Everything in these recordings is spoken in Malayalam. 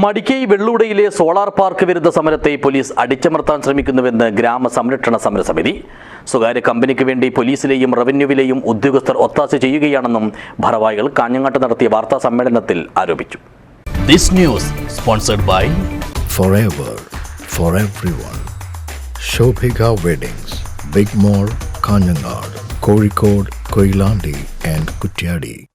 മടിക്കൈ വെള്ളൂടയിലെ സോളാർ പാർക്ക് വിരുദ്ധ സമരത്തെ പോലീസ് അടിച്ചമർത്താൻ ശ്രമിക്കുന്നുവെന്ന് ഗ്രാമ സംരക്ഷണ സമരസമിതി. സ്വകാര്യ കമ്പനിക്ക് വേണ്ടി പോലീസിലെയും റവന്യൂവിലെയും ഉദ്യോഗസ്ഥർ ഒത്താശ ചെയ്യുകയാണെന്നും ഭാരവാഹികൾ കാഞ്ഞങ്ങാട്ട് നടത്തിയ വാർത്താ സമ്മേളനത്തിൽ ആരോപിച്ചു. This news sponsored by Kozhikode, Koilandi and Kutyadi.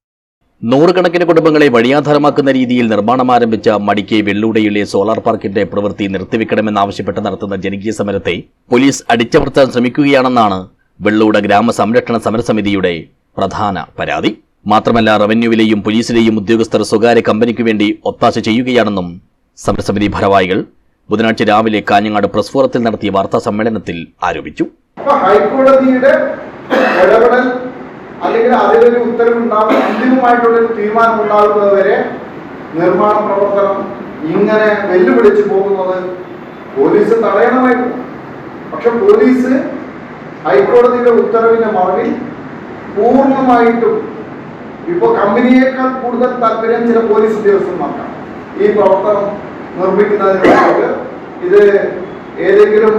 നൂറുകണക്കിന് കുടുംബങ്ങളെ വഴിയാധാരമാക്കുന്ന രീതിയിൽ നിർമ്മാണം ആരംഭിച്ച മടിക്കൈ വെള്ളൂടയിലെ സോളാർ പാർക്കിന്റെ പ്രവൃത്തി നിർത്തിവെക്കണമെന്നാവശ്യപ്പെട്ട് നടത്തുന്ന ജനകീയ സമരത്തെ പോലീസ് അടിച്ചമർത്താൻ ശ്രമിക്കുകയാണെന്നാണ് വെള്ളൂട ഗ്രാമ സംരക്ഷണ സമരസമിതിയുടെ പ്രധാന പരാതി. മാത്രമല്ല റവന്യൂവിലെയും പോലീസിലെയും ഉദ്യോഗസ്ഥർ സ്വകാര്യ കമ്പനിക്ക് വേണ്ടി ഒത്താശ ചെയ്യുകയാണെന്നും സമരസമിതി ഭാരവാഹികൾ ബുധനാഴ്ച രാവിലെ കാഞ്ഞങ്ങാട് പ്രസ് ഫോറത്തിൽ നടത്തിയ വാർത്താ സമ്മേളനത്തിൽ ആരോപിച്ചു. അല്ലെങ്കിൽ അതിലൊരു ഉത്തരവുണ്ടാകും അന്തിമമായിട്ടുള്ള ഒരു തീരുമാനം ഉണ്ടാകുന്നത് വരെ നിർമ്മാണ പ്രവർത്തനം ഇങ്ങനെ വെല്ലുവിളിച്ചു പോകുന്നത് പോലീസ് തടയണമായിരുന്നു. പക്ഷെ പോലീസ് ഹൈക്കോടതിയുടെ ഉത്തരവിന്റെ മറവിൽ പൂർണമായിട്ടും ഇപ്പൊ കമ്പനിയേക്കാൾ കൂടുതൽ താല്പര്യം ചില പോലീസ് ഉദ്യോഗസ്ഥന്മാർക്കാണ്. ഈ പ്രവർത്തനം നിർമ്മിക്കുന്നതിന് വേണ്ടിയിട്ട് ഇത് ഏതെങ്കിലും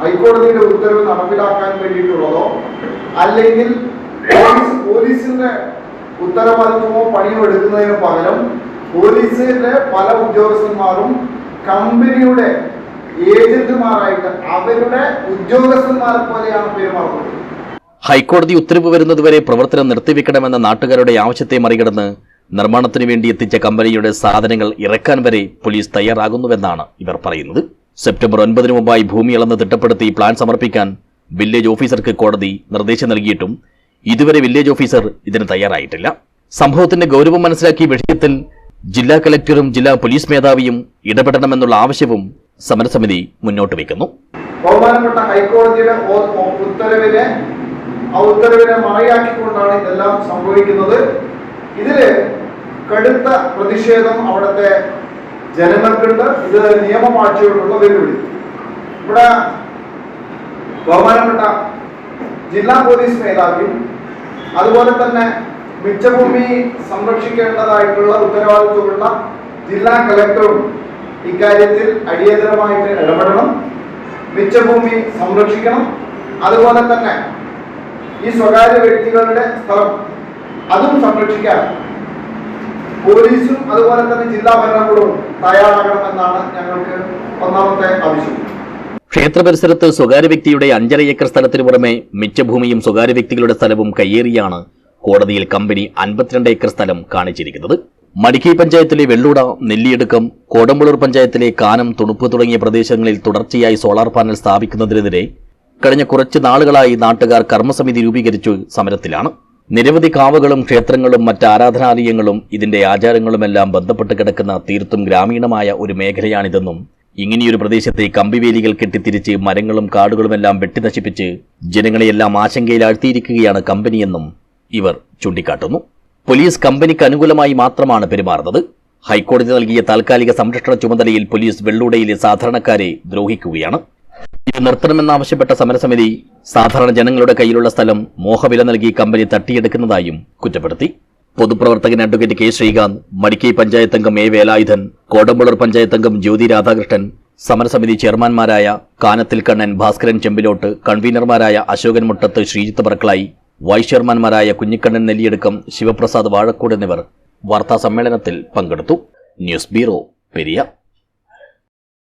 ഹൈക്കോടതിയുടെ ഉത്തരവ് നടപ്പിലാക്കാൻ വേണ്ടിയിട്ടുള്ളതോ അല്ലെങ്കിൽ പോലീസ് പോലീസിന്റെ ഉത്തരവാദിത്വമോ പണിയോ എടുക്കുന്നതിന് പകരം പോലീസിന്റെ പല ഉദ്യോഗസ്ഥന്മാരും കമ്പനിയുടെ ഏജന്റുമാരായിട്ട് അവരുടെ ഉദ്യോഗസ്ഥന്മാരെ പോലെയാണ് പെരുമാറുന്നത്. ഹൈക്കോടതി ഉത്തരവ് വരുന്നതുവരെ പ്രവർത്തനം നിർത്തിവെക്കണമെന്ന നാട്ടുകാരുടെ ആവശ്യത്തെ മറികടന്ന് നിർമ്മാണത്തിന് വേണ്ടി എത്തിച്ച കമ്പനിയുടെ സാധനങ്ങൾ ഇറക്കാൻ വരെ പോലീസ് തയ്യാറാകുന്നുവെന്നാണ് ഇവർ പറയുന്നത്. സെപ്റ്റംബർ ഒൻപതിനു മുമ്പായി ഭൂമി അളന്ന് തിട്ടപ്പെടുത്തി പ്ലാൻ സമർപ്പിക്കാൻ വില്ലേജ് ഓഫീസർക്ക് കോടതി നിർദ്ദേശം നൽകിയിട്ടും ഇതുവരെ വില്ലേജ് ഓഫീസർ ഇതിന് തയ്യാറായിട്ടില്ല. സംഭവത്തിന്റെ ഗൗരവം മനസ്സിലാക്കിയ വിഷയത്തിൽ ജില്ലാ കലക്ടറും ജില്ലാ പോലീസ് മേധാവിയും ഇടപെടണമെന്നുള്ള ആവശ്യവും സമരസമിതി മുന്നോട്ട് വയ്ക്കുന്നു. ബഹുമാനപ്പെട്ട ഹൈക്കോടതിയുടെ ഉത്തരവിനെ ആ ഉത്തരവിനെ മറയാക്കിക്കൊണ്ടാണ് ഇതെല്ലാം സംഭവിക്കുന്നത്. ഇതിൽ കടുത്ത പ്രതിഷേധം അവിടുത്തെ ജനങ്ങൾക്കുണ്ട്. ഇത് നിയമമാഴ്ചയോടുള്ള വെല്ലുവിളി. ഇവിടെ ബഹുമാനപ്പെട്ട ജില്ലാ പോലീസ് മേധാവിയും അതുപോലെ തന്നെ മിച്ചഭൂമി സംരക്ഷിക്കേണ്ടതായിട്ടുള്ള ഉത്തരവാദിത്വമുള്ള ജില്ലാ കലക്ടറും ഇക്കാര്യത്തിൽ അടിയന്തരമായിട്ട് ഇടപെടണം. മിച്ചഭൂമി സംരക്ഷിക്കണം. അതുപോലെ തന്നെ ഈ സ്വകാര്യ വ്യക്തികളുടെ സ്ഥലം അതും സംരക്ഷിക്കാൻ പോലീസും അതുപോലെ തന്നെ ജില്ലാ ഭരണകൂടവും തയ്യാറാകണമെന്നാണ് ഞങ്ങൾക്ക് ഒന്നാമത്തെ ആവശ്യം. ക്ഷേത്ര പരിസരത്ത് സ്വകാര്യ വ്യക്തിയുടെ അഞ്ചര ഏക്കർ സ്ഥലത്തിന് പുറമെ മിച്ചഭൂമിയും സ്വകാര്യ വ്യക്തികളുടെ സ്ഥലവും കയ്യേറിയാണ് കോടതിയിൽ കമ്പനി അൻപത്തിരണ്ട് ഏക്കർ സ്ഥലം കാണിച്ചിരിക്കുന്നത്. മടിക്കൈ പഞ്ചായത്തിലെ വെള്ളൂട നെല്ലിയെടുക്കം കോടമ്പളൂർ പഞ്ചായത്തിലെ കാനം തുണുപ്പ് തുടങ്ങിയ പ്രദേശങ്ങളിൽ തുടർച്ചയായി സോളാർ പാനൽ സ്ഥാപിക്കുന്നതിനെതിരെ കഴിഞ്ഞ കുറച്ച് നാളുകളായി നാട്ടുകാർ കർമ്മസമിതി രൂപീകരിച്ചു സമരത്തിലാണ്. നിരവധി കാവുകളും ക്ഷേത്രങ്ങളും മറ്റ് ആരാധനാലയങ്ങളും ഇതിന്റെ ആചാരങ്ങളുമെല്ലാം ബന്ധപ്പെട്ട് കിടക്കുന്ന തീർത്തും ഗ്രാമീണമായ ഒരു മേഖലയാണിതെന്നും ഇങ്ങനെയൊരു പ്രദേശത്തെ കമ്പിവേലികൾ കെട്ടിത്തിരിച്ച് മരങ്ങളും കാടുകളുമെല്ലാം വെട്ടിനശിപ്പിച്ച് ജനങ്ങളെയെല്ലാം ആശങ്കയിലാഴ്ത്തിയിരിക്കുകയാണ് കമ്പനിയെന്നും ഇവർ ചൂണ്ടിക്കാട്ടുന്നു. പോലീസ് കമ്പനിക്ക് അനുകൂലമായി മാത്രമാണ് പെരുമാറുന്നത്. ഹൈക്കോടതി നൽകിയ താൽക്കാലിക സംരക്ഷണ ചുമതലയിൽ പോലീസ് വെള്ളൂടയിലെ സാധാരണക്കാരെ ദ്രോഹിക്കുകയാണ്. ഇത് നിർത്തണമെന്നാവശ്യപ്പെട്ട സമരസമിതി സാധാരണ ജനങ്ങളുടെ കയ്യിലുള്ള സ്ഥലം മോഹവില നൽകി കമ്പനി തട്ടിയെടുക്കുന്നതായും കുറ്റപ്പെടുത്തി. പൊതുപ്രവർത്തകൻ അഡ്വക്കേറ്റ് കെ ശ്രീകാന്ത് മടിക്കൈ പഞ്ചായത്ത് അംഗം എ വേലായുധൻ കോടമ്പുളർ പഞ്ചായത്ത് അംഗം ജ്യോതി രാധാകൃഷ്ണൻ സമരസമിതി ചെയർമാൻമാരായ കാനത്തിൽ കണ്ണൻ ഭാസ്കരൻ ചെമ്പിലോട്ട് കൺവീനർമാരായ അശോകൻ മുട്ടത്ത് ശ്രീജിത്ത് പറക്കളായി വൈസ് ചെയർമാൻമാരായ കുഞ്ഞിക്കണ്ണൻ നെല്ലിയടുക്കം ശിവപ്രസാദ് വാഴക്കോട് എന്നിവർ വാർത്താ സമ്മേളനത്തിൽ പങ്കെടുത്തു. News bureau Periya.